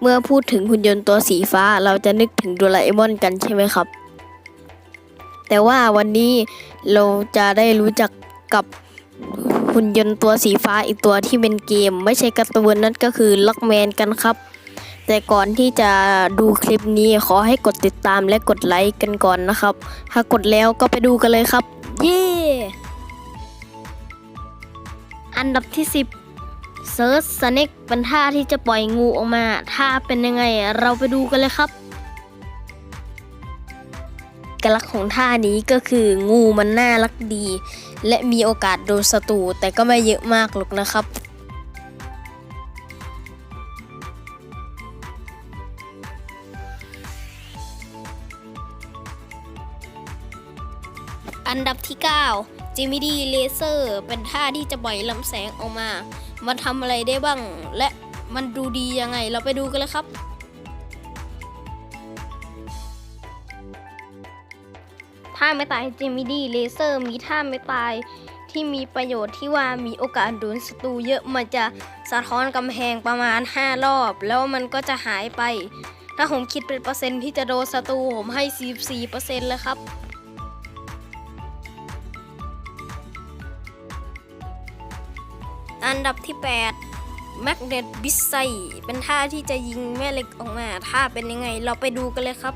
เมื่อพูดถึงหุ่นยนต์ตัวสีฟ้าเราจะนึกถึงโดราเอมอนกันใช่ไหมครับ แต่ว่าวันนี้เราจะได้รู้จักกับหุ่นยนต์ตัวสีฟ้าอีกตัวที่เป็นเกม ไม่ใช่การ์ตูนนั่นก็คือล็อกแมนกันครับ แต่ก่อนที่จะดูคลิปนี้ขอให้กดติดตามและกดไลค์กันก่อนนะครับ ถ้ากดแล้วก็ไปดูกันเลยครับ เย้ อันดับที่ 10 เซิร์ชสเน็กเป็นท่าที่จะปล่อยงูออกมา ท่าเป็นยังไงเราไปดูกันเลยครับกลักษณ์ของท่านี้ก็คืองูมันน่ารักดี และมีโอกาสโดนศัตรูแต่ก็ไม่เยอะมากหรอกนะครับอันดับที่ 9 จิมิดีเลเซอร์เป็นท่าที่จะปล่อยลำแสงออกมา มันทำอะไรได้บ้าง และมันดูดียังไง เราไปดูกันเลยครับ ท่าไม่ตายจิมิดีเลเซอร์มีท่าไม่ตายที่มีประโยชน์ที่ว่ามีโอกาสโดนศัตรูเยอะมันจะสะท้อนกำแพงประมาณ 5 รอบ แล้วมันก็จะหายไป ถ้าผมคิดเป็นเปอร์เซ็นต์ที่จะโดนศัตรูผมให้ 44%เลยครับ อันดับที่ 8 แมกเนตบิสไซเป็นท่าที่จะยิงแม่เหล็กออกมาท่าเป็นยังไงเราไปดูกันเลยครับ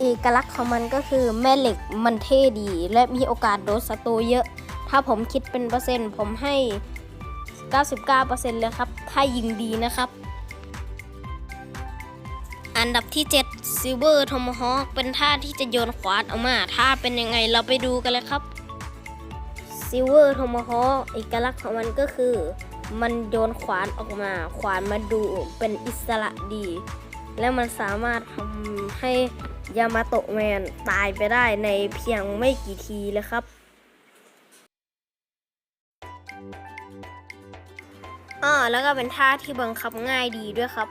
เอกลักษณ์ของมันก็คือแม่เหล็กมันเท่ดี และมีโอกาสโดนศัตรูเยอะ ถ้าผมคิดเป็นเปอร์เซ็นต์ ผมให้ 99%เลยครับ ถ้ายิงดีนะครับอันดับที่ 7 Silver Tomahawk เป็นท่าที่จะโยนขวานออกมา ท่าเป็นยังไงเราไปดูกันเลยครับ ซิลเวอร์โทมฮอเอกลักษณ์ของมันก็คือ มันโยนขวานออกมา ขวานมาดูเป็นอิสระดี และมันสามารถทำให้ยามาโตะแมนตายไปได้ในเพียงไม่กี่ทีเลยครับอ่าแล้วก็เป็นท่าที่บังคับง่ายดีด้วยครับ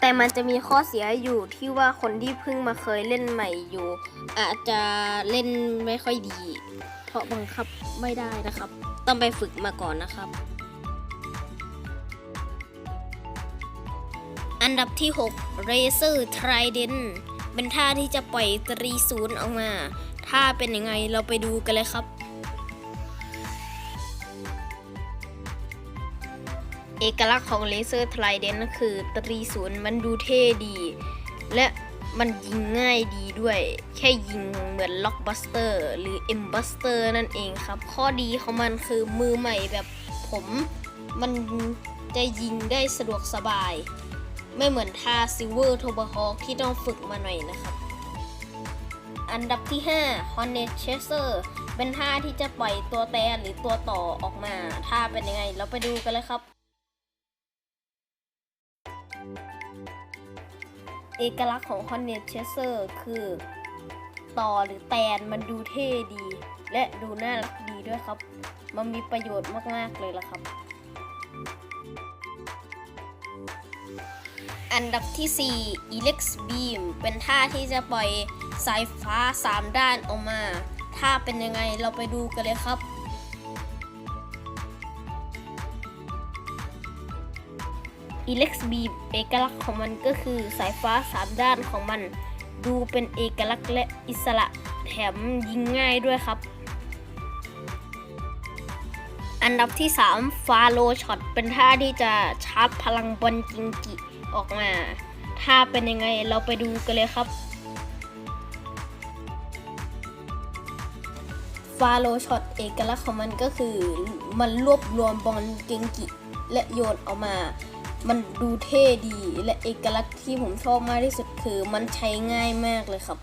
แต่มันจะมีข้อเสียอยู่ที่ว่าคนที่เพิ่งมาเคยเล่นใหม่อยู่ อาจจะเล่นไม่ค่อยดี เพราะบังคับไม่ได้นะครับ ต้องไปฝึกมาก่อนนะครับ อันดับที่ 6 Razer Trident เป็นท่าที่จะปล่อยตรีศูนย์ออกมา ท่าเป็นยังไงเราไปดูกันเลยครับ เอกลักษณ์ของเลเซอร์ไทรเดนก็คือตรีศูนย์มันดูเท่ดี และมันยิงง่ายดีด้วย แค่ยิงเหมือนล็อกบัสเตอร์หรือเอ็มบัสเตอร์นั่นเองครับ ข้อดีของมันคือมือใหม่แบบผม มันจะยิงได้สะดวกสบาย ไม่เหมือนท่าซิลเวอร์โทบฮ w k ที่ต้องฝึกมาหน่อยนะครับ อันดับที่ 5 Hornet Chaser เป็นท่าที่จะปล่อยตัวแตนหรือตัวต่อออกมา ท่าเป็นยังไง เราไปดูกันเลยครับ เอกลักษณ์ของ Hornet Chaser คือต่อหรือแตนมันดูเท่ดี และดูน่ารักดีด้วยครับ มันมีประโยชน์มากๆเลยล่ะครับ อันดับที่ 4 Elex Beam เป็นท่าที่จะปล่อยสายฟ้า 3 ด้านออกมา ท่าเป็นยังไงเราไปดูกันเลยครับ Elex Beam เอกลักษณ์ของมันก็คือสายฟ้า 3 ด้านของมัน ดูเป็นเอกลักษณ์และอิสระแถมยิงง่ายด้วยครับ อันดับที่ 3 ฟาโลช็อตเป็นท่าที่จะชาร์จพลังบอลจิงกิออกมา ท่าเป็นยังไงเราไปดูกันเลยครับ ฟาโลช็อตเอกลักษณ์ของมันก็คือ มันรวบรวมบอลเกงกิ และโยนออกมา มันดูเท่ดีและเอกลักษณ์ที่ผมชอบมากที่สุดคือมันใช้ง่ายมากเลยครับ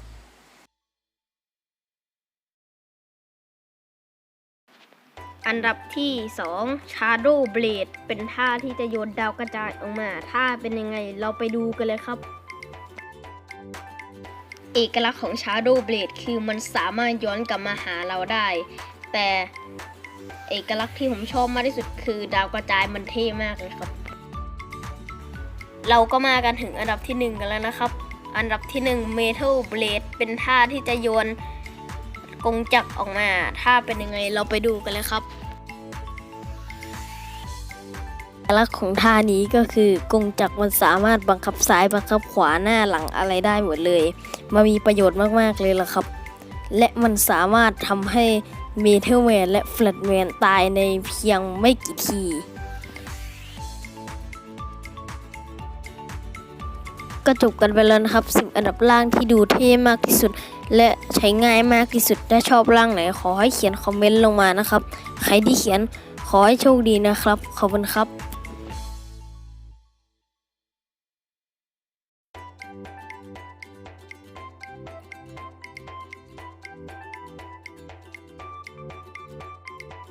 อันดับที่ 2 Shadow Blade เป็นท่าที่จะโยนดาวกระจายออกมาท่าเป็นยังไงเราไปดูกันเลยครับ เอกลักษณ์ของ Shadow Blade คือมันสามารถย้อนกลับมาหาเราได้ แต่เอกลักษณ์ที่ผมชอบมากที่สุดคือดาวกระจายมันเท่มากเลยครับ เราก็มากันถึงอันดับที่ 1 กันแล้วนะครับ อันดับที่ 1 Metal Blade เป็นท่าที่จะโยนกงจักรออกมาถ้าเป็นยังไงเราไปดูกันเลยครับลักษณ์ของท่านี้ก็คือกงจักรมันสามารถบังคับซ้ายบังคับขวาหน้าหลังอะไรได้หมดเลยมามีประโยชน์มากๆเลยล่ะครับ และมันสามารถทำให้เมทัลแมนและแฟลตแมนตายในเพียงไม่กี่ที ก็จบกันไปแล้วนะครับสิบอันดับล่างที่ดูเท่มากที่สุด และใช้ง่ายมากที่สุดถ้าชอบล่างไหน ขอให้เขียนคอมเมนต์ลงมานะครับ ใครที่เขียนขอให้โชคดีนะครับ ขอบคุณครับ